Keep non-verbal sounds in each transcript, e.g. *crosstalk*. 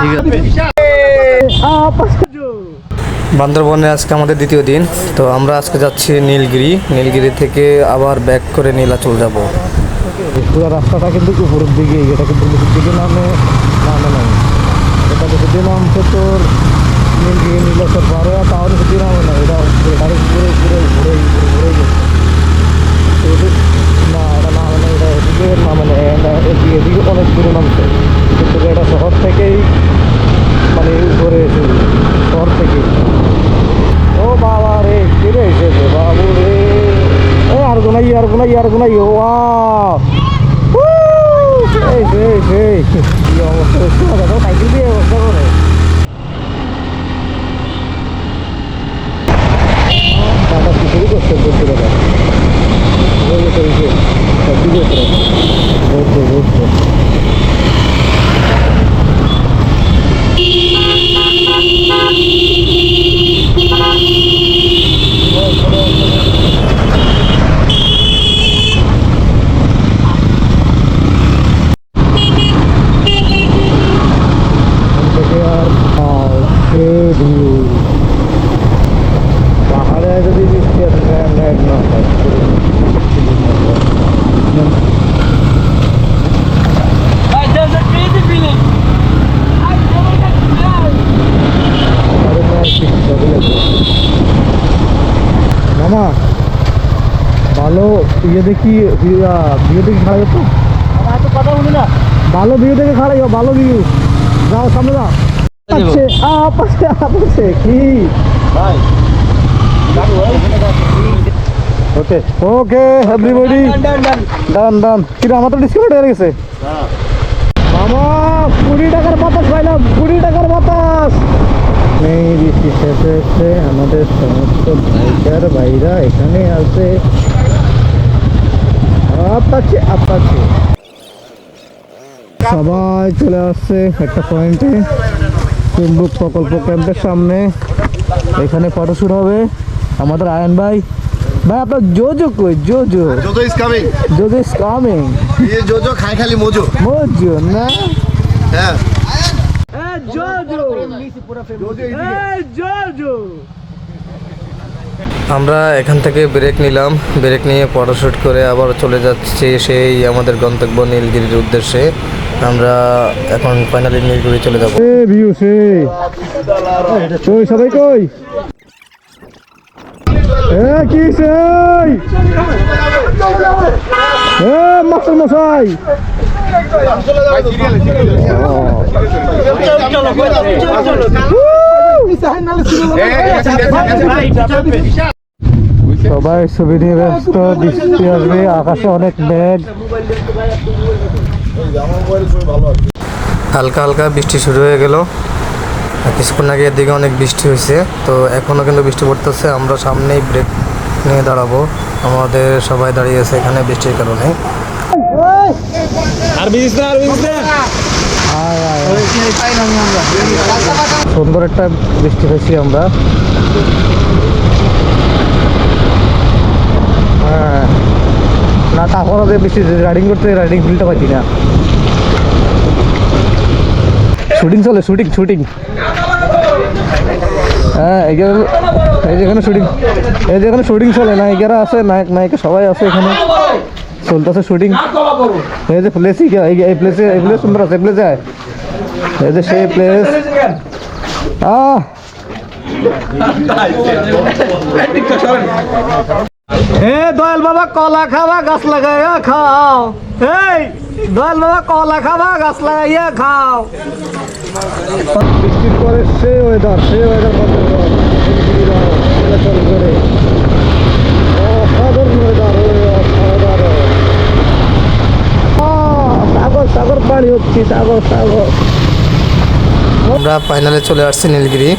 ঠিক আছে। বান্দরবনে আজকে আমাদের দ্বিতীয় দিন, তো আমরা আজকে যাচ্ছি নীলগিরি। নীলগিরি থেকে আবার ব্যাক করে নীলাচল যাব। পুরো রাস্তাটা কিন্তু উপরের দিকে, এটা কিন্তু দিকে নামে নামে এটা যদি নামছে তোর নীলগিরি, নীলাচল পার তাহলে নামে না এটা উপরে উপরে ঘুরে ঘুরে ঘুরে গেছে তো এটি- না এটা নামে না এটা এদিকে নামে না এটা এদিকে এদিকে অনেক দূরে নামছে কিন্তু এটা শহর থেকেই মানে উপরে এসে শহর থেকেই ও বাবা রে কিরে এসেছে বাবু রে ও আর গুনাই আর গুনাই আর গুনাই ও সেই সেই সেই কি অবস্থা হচ্ছে না দেখো সাইকেল দিয়ে অবস্থা করে টাটা কি শুরু করছে বলতে দাদা ওই যে এই যে সবজি করছে বলছে বলছে থেকে আর ভিউ পাহাড়ে যদি বৃষ্টি আসে ল্যান্ড না হয় There's a crazy feeling. I never get mad. মামা ভালো ইয়ে দেখি ভিউ দেখি যেত তো কথা বলি না। ভালো ভিউ দেখে খাড়াই ভালো ভিউ যাও সামনে যাও। কি? ভাই। ওকে ওকে এভরিবডি ডান ডান কিরে আমার তো ডিসকাউন্ট হয়ে গেছে? মামা কুড়ি টাকার বাতাস পাইলাম কুড়ি টাকার বাতাস। নেই বৃষ্টি শেষ হয়েছে আমাদের সমস্ত বাইকার ভাইরা এখানে আছে। সবাই চলে আসছে একটা পয়েন্টে চুম্বুক প্রকল্প ক্যাম্পের সামনে। এখানে ফটোশুট হবে আমাদের আয়ন ভাই। ভাই আপনার জোজো কই? Jojo Jojo is coming Jojo is coming Jojo খাই খালি না? হ্যাঁ। এ জোজো জোজো জোজো আমরা এখান থেকে ব্রেক নিলাম ব্রেক নিয়ে ফটোশ্যুট করে আবার চলে যাচ্ছি সেই আমাদের গন্তব্য নীলগিরির উদ্দেশ্যে আমরা এখন ফাইনালি নীলগিরি চলে যাব সবাই কই কি মাস্টার মশাই সবাই ছবি নিয়ে ব্যস্ত, বৃষ্টি আসবে, আকাশে অনেক মেঘ। হালকা হালকা বৃষ্টি শুরু হয়ে গেল। আর কিছুক্ষণ আগে এদিকে অনেক বৃষ্টি হয়েছে, তো এখনও কিন্তু বৃষ্টি পড়তেছে। আমরা সামনেই ব্রেক নিয়ে দাঁড়াবো। আমাদের সবাই দাঁড়িয়ে আছে এখানে বৃষ্টির কারণে। আয়। সুন্দর একটা বৃষ্টি হয়েছি আমরা। হ্যাঁ। না তারপরে বৃষ্টি রাইডিং করতে রাইডিং ফিলটা পাচ্ছি না। শুটিং চলে শুটিং শুটিং হ্যাঁ এখানে এই যেখানে শুটিং এই যেখানে শুটিং চলে, নায়িকারা আছে, নায়ক নায়িকা সবাই আছে এখানে। চলতেছে শুটিং এই যে প্লেসই এই প্লেসে এই প্লেস সুন্দর আছে এই প্লেসে আয় এই যে সেই প্লেস আহ এ দয়াল বাবা কলা খাবা গাছ লাগাইয়া খাও এই দয়াল বাবা কলা খাবা গাছ লাগাইয়া খাও বৃষ্টির পরে সে ওয়েদার সে ওয়েদার অসাধারণ ওয়েদার অসাধারণ সাগর পানি হচ্ছে সাগর সাগর। আমরা ফাইনালে চলে আসছি নীলগিরি।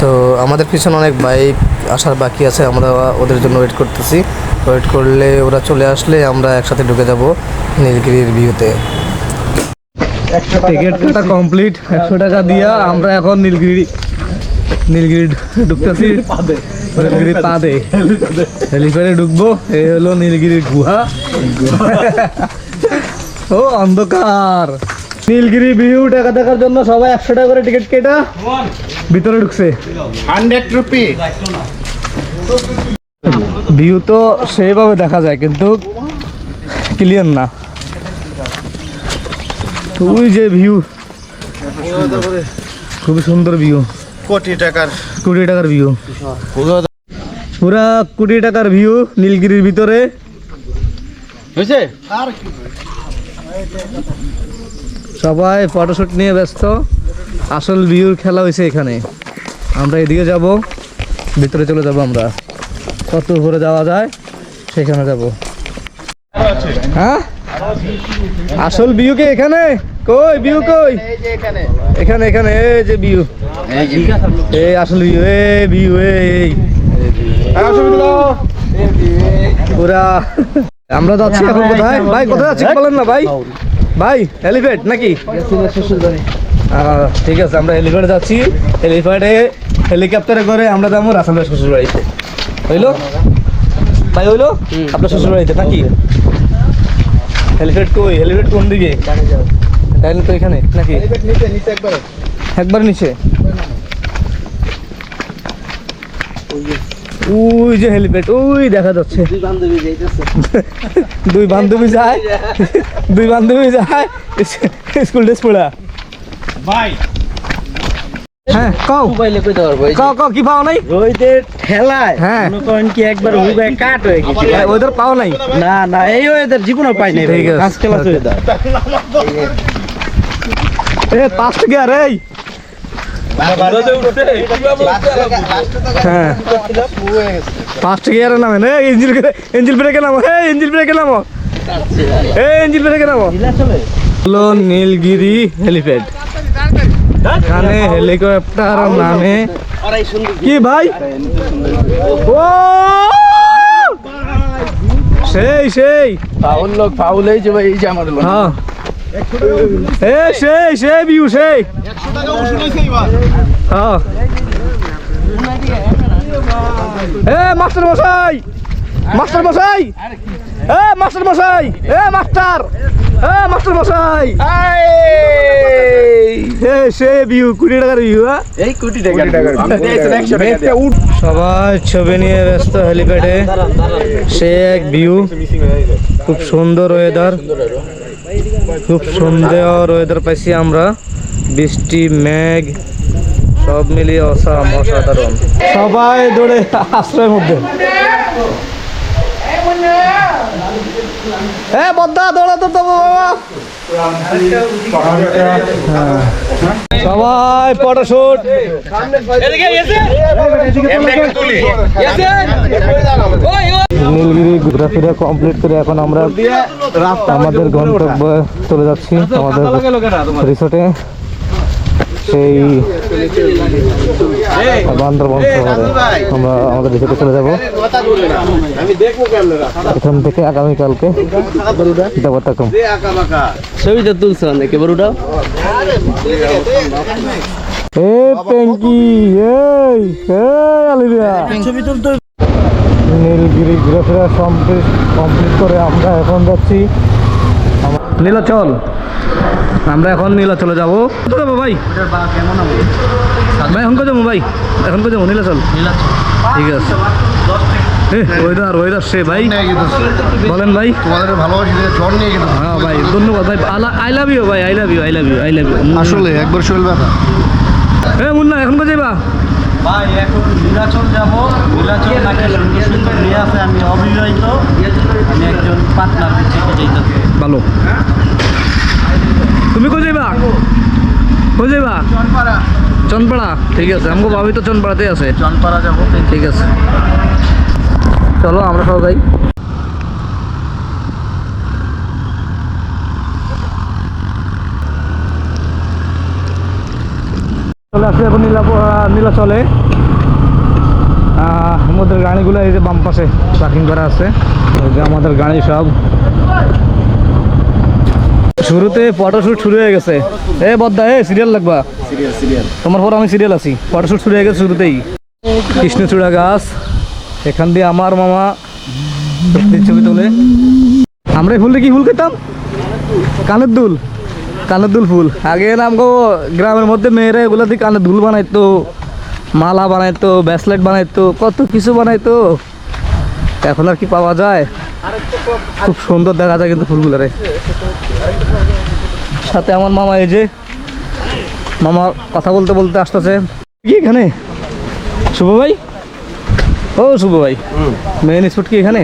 তো আমাদের পিছনে অনেক বাইক আসার বাকি আছে আমরা ওদের জন্য ওয়েট করতেছি। ওয়েট করলে ওরা চলে আসলে আমরা একসাথে ঢুকে যাব নীলগিরির ভিউতে টিকিট কাটা কমপ্লিট একশো টাকা দিয়া আমরা এখন নীলগিরি নীলগিরি ঢুকতেছি। নীলগিরি পাদে। হেলিপ্যাডে ঢুকবো এই হলো নীলগিরির গুহা। ও অন্ধকার। নীলগিরি ভিউ টাকা দেখার জন্য সবাই একশো টাকা করে টিকিট কেটা ভিতরে ঢুকছে। Hundred rupee. ভিউ তো সেইভাবে দেখা যায় কিন্তু ক্লিয়ার না। তুই যে ভিউ। খুবই সুন্দর ভিউ। কোটি টাকার। কোটি টাকার ভিউ। পুরা কোটি টাকার ভিউ নীলগিরির ভিতরে। হয়েছে? সবাই ফটোশুট নিয়ে ব্যস্ত। আসল ভিউর খেলা হয়েছে এখানে। আমরা এদিকে যাব, ভিতরে চলে যাব আমরা। কত উপরে যাওয়া যায়, সেখানে যাব। হ্যাঁ? আসল ভিউ কে এখানে? কই ভিউ কই? এখানে এখানে, এই যে ভিউ এই আসল ভিউ এই ভিউ এই। পুরা। আমরা যাচ্ছি এখন কোথায়? ভাই কোথায় যাচ্ছি বলেন না ভাই। ভাই এলিফেন্ট নাকি? ঠিক আছে আমরা এলিফেন্টে যাচ্ছি। এলিফেন্টে হেলিকপ্টারে করে আমরা যাব রাসাল ভাই শ্বশুর বাড়িতে। হইল? ভাই হইল? আপনার শ্বশুর বাড়িতে নাকি? হেলিফেন্ট কই? হেলিফেন্ট কোন দিকে? ডাইন তো এখানে নাকি? একবার নিচে। ওই যে হেলিপ্যাড ওই দেখা যাচ্ছে। *laughs* দুই বান্ধবী যায়। দুই বান্ধবী যায়। স্কুল ড্রেস পড়া। ভাই। হ্যাঁ কও। মোবাইলে কও কও কি পাও নাই? রোহিতের ঠেলায়। হ্যাঁ। মনে কি একবার হুবে কাট হয়ে গেছে। হ্যাঁ, ওদের পাও নাই। না না এই ওয়েদার জীবনও পাই নাই ঠিক আছে। ক্লাস এ পাঁচ টাকা রে হ্যাঁ পাঁচ টাকা আর নামে না ইঞ্জিল ইঞ্জিল ব্রেকে নামো হে ইঞ্জিল ব্রেকে নামো। এ ইঞ্জিল ব্রেকে নামো। হলো নীলগিরি হেলিপ্যাড। এখানে হেলিকপ্টার নামে। কি ভাই? ও! সেই সেই। ফাউল লোক এই যে ভাই এই যে আমার হ্যাঁ। সেই সেই বিউ সেই। এ মাস্টার মশাই মাস্টার মশাই। এ মাস্টার মশাই এ মাস্টার। এ মাস্টার মশাই। এ সে ভিউ টাকার ভিউ হ্যাঁ? সবাই ছবি নিয়ে ব্যস্ত হেলিপ্যাডে। সে এক ভিউ খুব সুন্দর ওয়েদার খুব সুন্দর ওয়েদার পাইছি আমরা বৃষ্টি মেঘ সব মিলিয়ে অসাম অসাধারণ সবাই দৌড়ে আশ্রয়ের মধ্যে এ বদ্দা দৌড়া তো বাবা হ্যাঁ। সবাই ফটোশুট নীলগিরি ঘোরাফেরা কমপ্লিট করে এখন আমরা আমাদের গন্তব্যে চলে যাচ্ছি আমাদের রিসোর্টে সেই বান্দরবন শহরে আমরা আমাদের রিসোর্টে চলে যাব। এখান থেকে আগামীকালকে দেবতাকম ছবিটা তুলছিলাম নাকি বড়ুটা এ পেঙ্কি এই এই ছবি তুলতে নীলগিরি ঘোরাফেরা কমপ্লিট কমপ্লিট করে আমরা এখন যাচ্ছি। নীলাচল। আমরা এখন নীলাচলে যাব। যাব ভাই? ভাই এখন যাব ভাই? এখন যাব? নীলাচল? ঠিক আছে। ওয়েদার ওয়েদার সে ভাই। বলেন ভাই। তোমাদের ভালোবাসি জ্বর নিয়ে গেতেছে হ্যাঁ ভাই ধন্যবাদ ভাই। আই লাভ ইউ ভাই I love you I love you I love you আসলে একবার শরীর ব্যথা। এ মুন্না এখন কোথায় যাবা ভাই এখন নীলাচল যাব। নীলাচল নাকি সুন্দর সুন্দর নিয়ে আছে আমি অবিবাহিত। আমি একজন পার্টনার যাইতেছি ভালো। তুমি কো যাইবা? কো যাইবা? চনপাড়া। চনপাড়া? ঠিক আছে আমাকে ভাবি তো চনপাড়াতেই আছে। চনপাড়া যাব ঠিক আছে। চলো আমরা সবাই চলে আসছে এখন নীলা নীলা চলে আমাদের গাড়িগুলো এই যে বাম পাশে পার্কিং করা আছে। আমাদের গাড়ি সব। শুরুতে ফটোশুট শুরু হয়ে গেছে। এ বদ্দা, এ সিরিয়াল লাগবা? তোমার পর আমি সিরিয়াল আছি। ফটোশুট শুরু হয়ে গেছে শুরুতেই। কৃষ্ণচূড়া গাছ, এখান দিয়ে আমার মামা ছবি তোলে। আমরা ফুলটা কি ফুল খেতাম? কানের দুল। কানের দুল ফুল। আগে নামগো গ্রামের মধ্যে মেয়েরা এগুলো দিয়ে কানের দুল বানাইতো মালা বানাইতো ব্যাসলেট বানাইতো কত কিছু বানাইতো। এখন আর কি পাওয়া যায়? খুব সুন্দর দেখা যায় কিন্তু ফুলগুলোরে সাথে আমার মামা এই যে মামা কথা বলতে বলতে আসতেছে। কি এখানে? শুভ ভাই? ও শুভ ভাই। মেন স্পট কি এখানে?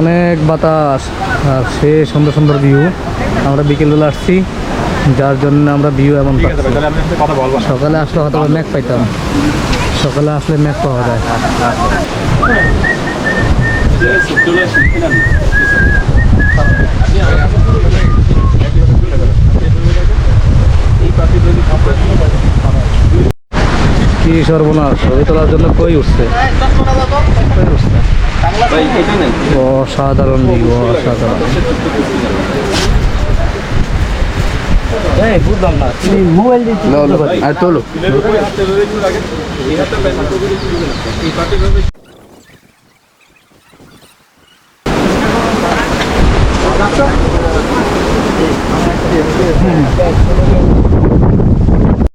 অনেক বাতাস আর সে সুন্দর সুন্দর ভিউ আমরা বিকেলবেলা আসছি যার জন্য আমরা ভিউ এমন সকালে আসলে হয়তো ম্যাক পাইতাম। সকালে আসলে ম্যাক পাওয়া যায়। কি সর্বনাশ? ছবি তোলার জন্য কই উঠছে? কই উঠছে অসাধারণ ভিউ অসাধারণ। এই বুঝলাম না তুমি